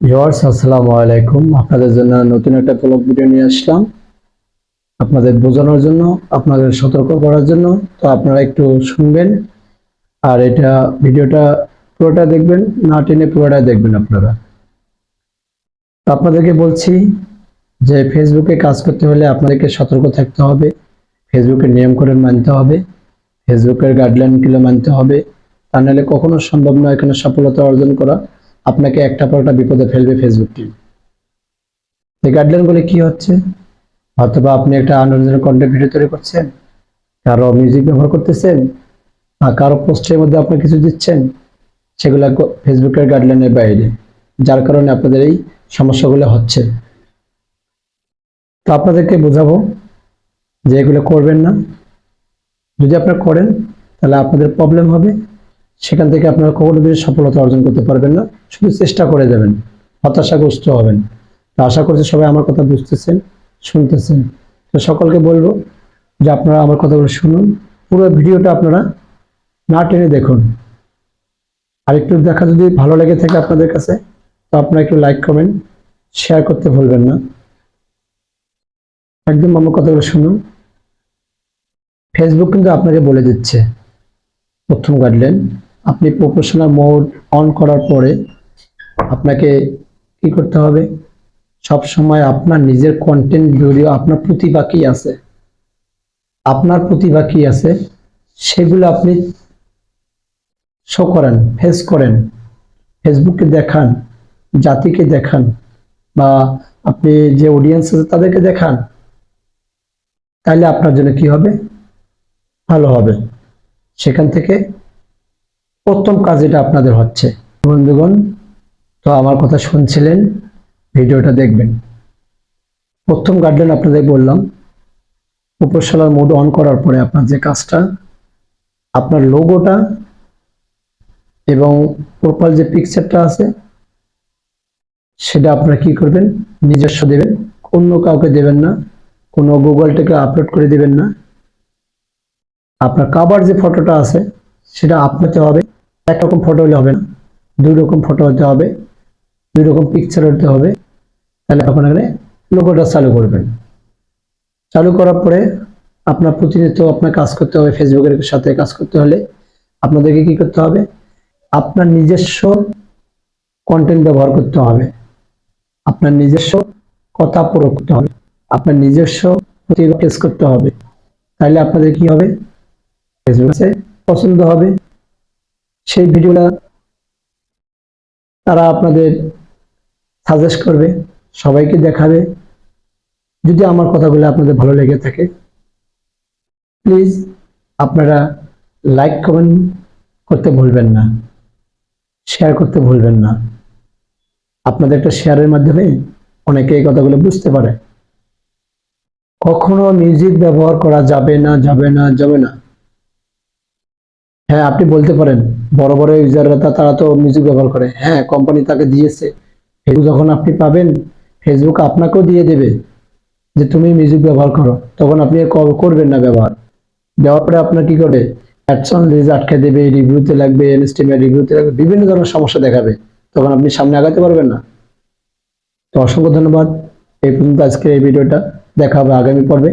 Viewers, আসসালামু আলাইকুম। আপনাদের জন্য নতুন একটা ব্লগ ভিডিও নিয়ে আসলাম। আপনাদের বোঝানোর জন্য, আপনাদের সতর্ক করার জন্য। তো আপনারা একটু শুনবেন। আর এটা ভিডিওটা পুরোটা দেখবেন, না টেনে পুরোটা দেখবেন আপনারা। আপনাদেরকে বলছি যে ফেসবুকে কাজ করতে হলে আপনাদেরকে সতর্ক থাকতে হবে। ফেসবুকের নিয়মকানুন মানতে হবে। ফেসবুকের গাইডলাইনগুলো মানতে হবে। তা নাহলে কখনো সম্ভব নয় এখানে সফলতা অর্জন করা। আপনাকে একটা পর একটা বিপদে ফেলবে ফেসবুক টিম এই গাইডলাইনগুলো কি হচ্ছে? অথবা আপনি একটা আনন্দজনক কন্টেন্ট ভিডিও তৈরি করছেন, কারও মিউজিক ব্যবহার করতেছেন, আর কারও পোস্টের মধ্যে আপনি কিছু দিচ্ছেন, সেগুলো ফেসবুকের গাইডলাইনের বাইরে, যার কারণে আপনাদের এই সমস্যাগুলো হচ্ছে। তো আপনাদেরকে বোঝাবো যে এগুলো করবেন না। যদি আপনারা করেন, তাহলে আপনাদের প্রবলেম হবে। সেখান থেকে আপনারা কখনো কোনোদিনই সফলতা অর্জন করতে পারবেন না, শুধু চেষ্টা করে যাবেন, হতাশাগ্রস্ত হবেন। তো আশা করছি সবাই আমার কথা বুঝতেছেন, শুনতেছেন। তো সকলকে বলব যে আপনারা আমার কথাগুলো শুনুন, পুরো ভিডিওটা আপনারা না টেনে দেখুন। আর একটু দেখা যদি ভালো লেগে থাকে আপনাদের কাছে, তো আপনারা একটু লাইক, কমেন্ট, শেয়ার করতে ভুলবেন না। একদম আমার কথাগুলো শুনুন। ফেসবুক কিন্তু আপনাকে বলে দিচ্ছে, প্রথম গাইডলাইন আপনি প্রফেশনাল মোড অন করার পরে আপনাকে কি করতে হবে? সব সময় আপনার নিজের কন্টেন্ট ভিডিও, আপনার প্রতিভা কি আছে? আপনার প্রতিভা কি আছে? সেগুলো আপনি শো করেন ফেস করেন ফেসবুকে দেখান, জাতিকে দেখান, বা আপনি যে অডিয়েন্স আছে তাদেরকে দেখান তাহলে আপনার জন্য কি হবে? ভালো হবে। সেখান থেকে প্রথম কাজ এটা আপনাদের হচ্ছে। বন্ধুগণ, তো আমার কথা শুনছিলেন, ভিডিওটা দেখবেন। প্রথম গার্ডেন আপনাদের বললাম উপরশালার মোড অন করার পরে আপনার যে কাজটা, আপনার লোগোটা এবং প্রোফাইল যে পিকচারটা আছে, সেটা আপনারা কি করবেন? নিজস্ব দেবেন, অন্য কাউকে দেবেন না, কোনো গুগল থেকে আপলোড করে দেবেন না। আপনার কাবার যে ফটোটা আছে, সেটা আপনাতে হবে। একরকম ফটো হলে হবে না। দুই রকম ফটো হতে হবে, দুই রকম পিকচার হতে হবে। তাহলে তখন এখানে লোগোটা চালু করবেন। চালু করার পরে আপনার প্রতিনিয়ত আপনার কাজ করতে হবে ফেসবুকের সাথে কাজ করতে হলে। আপনাদেরকে কি করতে হবে? আপনার নিজস্ব কন্টেন্ট ব্যবহার করতে হবে। আপনার নিজস্ব কথা প্রয়োগ করতে হবে। আপনার নিজস্ব প্রতিভা পেশ করতে হবে। তাহলে আপনাদের কি হবে? ফেসবুক পছন্দ হবে। সেই ভিডিওটা তারা আপনাদের সাজেস্ট করবে, সবাইকে দেখাবে। যদি আমার কথাগুলো আপনাদের ভালো লেগে থাকে প্লিজ আপনারা লাইক কমেন্ট করতে ভুলবেন না শেয়ার করতে ভুলবেন না। আপনাদের একটা শেয়ারের মাধ্যমে অনেকে এই কথাগুলো বুঝতে পারে। কখনো মিউজিক ব্যবহার করা যাবে না যাবে না যাবে না। হ্যাঁ আপনি বলতে পারেন, বড় বড় ইউজাররা তারা তো মিউজিক ব্যবহার করে। হ্যাঁ কোম্পানি তাকে দিয়েছে। ফেসবুক যখন আপনি পাবেন ফেসবুক আপনাকেও দিয়ে দেবে যে তুমি মিউজিক ব্যবহার করো। তখন আপনি করবেন না ব্যবহার। দেওয়ার পরে আপনার কি করে অ্যাডসন রিজ আটকে দেবে রিভিউতে লাগবে এনস্টিমের রিভিউতে লাগবে, বিভিন্ন ধরনের সমস্যা দেখাবে। তখন আপনি সামনে আগাতে পারবেন না। তো অসংখ্য ধন্যবাদ। এই পর্যন্ত আজকে এই ভিডিওটা। দেখা হবে আগামী পর্বে।